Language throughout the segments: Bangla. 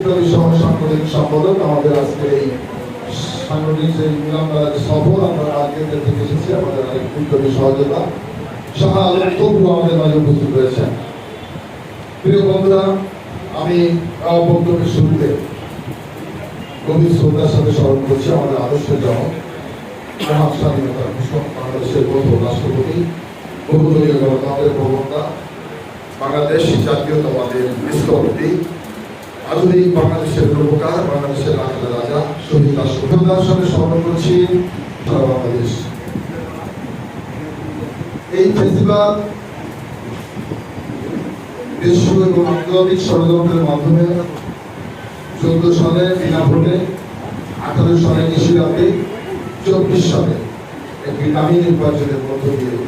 সাংগঠনিক সম্পাদক আমাদের আজকে এই সাংগঠনিক যে মিলনমেলার সফর, আমরা আজকে থেকে এসেছি, আমাদের আরেক বিপ্লবী সহযোগিতা শাহ আলম তবু আমাদের মাঝে উপস্থিত রয়েছেন। প্রিয় বন্ধুরা, আমি বক্তব্যের শুরুতে গভীর শ্রদ্ধার সাথে স্মরণ করছি আমাদের আদর্শের জনক, মহান স্বাধীনতা বাংলাদেশের প্রথম রাষ্ট্রপতি, বহুদলীয় গণতন্ত্রের প্রবক্তা, বাংলাদেশ জাতীয়তাবাদের স্থপতি আধুনিক বাংলাদেশের রূপকার বাংলাদেশের রাজা, শহীদ রাষ্ট্রপতির সাথে স্মরণ করছি। সারা বাংলাদেশ। এই ফেস্টিভাল বিশ্ব এবং আন্তর্জাতিক ষড়যন্ত্রের মাধ্যমে চোদ্দ সালে বিনা ভোটে, আঠারো সালে নিশিরাতে, চব্বিশ সালে একটি দামি নির্বাচনের মধ্য দিয়ে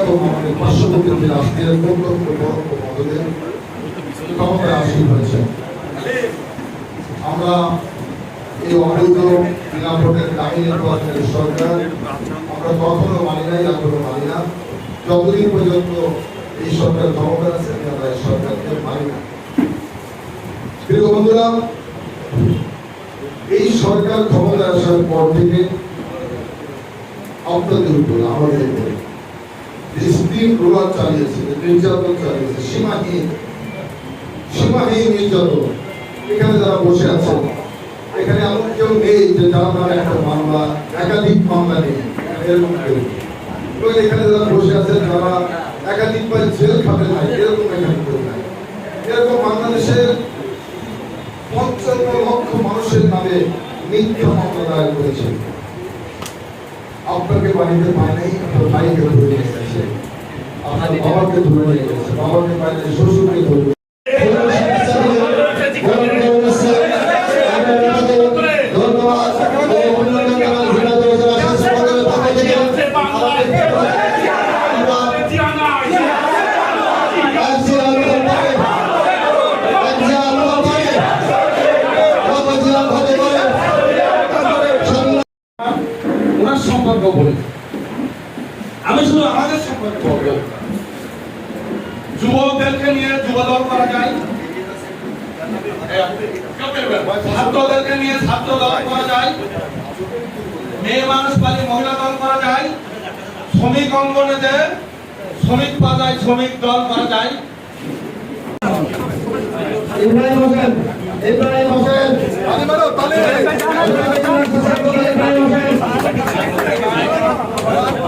এবং আমাদের পার্শ্ববর্তী রাষ্ট্রের প্রত্যক্ষ পরোক্ষ মদতে ক্ষমতায় আসীন হয়েছে আমরা এই অবৈধ বিনা ভোটের দামি নির্বাচনের সরকার, আমরা কখনো মানি নাই, এখনও মানি না। যতদিন পর্যন্ত এই সরকার ক্ষমতা আছে আমরা এই সরকারকে মানি না। বন্ধুরা, এই সরকার ক্ষমতা আসার পর থেকে আপনাদের উপর, আমাদের উপরে যে স্ত্রীর প্রভাব চালিয়েছে নির্যাতন চালিয়েছে, সীমাহীন সীমাহীন নির্যাতন। এখানে যারা বসে আছেন এখানে এমন কেউ নেই যে যার নামে একটা মামলা, একাধিক মামলা নেই, এরকম কেউ। এবং এখানে যারা বসে আছেন যারা একাধিকবার জেল খাবে নাই, এরকম এখানে কেউ নাই। এরকম বাংলাদেশের পঞ্চান্ন লক্ষ মানুষের নামে মিথ্যা মামলা দায়ের করেছে। আপনাকে বাড়িতে পায় নাই, আপনার ভাইকে ধরে নিয়ে গেছে। আপনার বাবাকে ধরে নিয়ে গেছে, বাবাকে নাই, শ্বশুরকে ধরে সম্পর্ক বলি আমি শুধু আমাদের সম্পর্কে বলব যুবকদেরকে নিয়ে যুবদল করা যায়। ছাত্রদেরকে নিয়ে ছাত্র দল করা যায়। মেয়ে মানুষ পালি মহিলা দল করা যায়। শ্রমিক অঙ্গনেতে শ্রমিক পাতায় শ্রমিক দল করা যায়। ইব্রাহিম হোসেন ইব্রাহিম হোসেন। সোহেল আরা বসা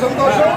సంతోషం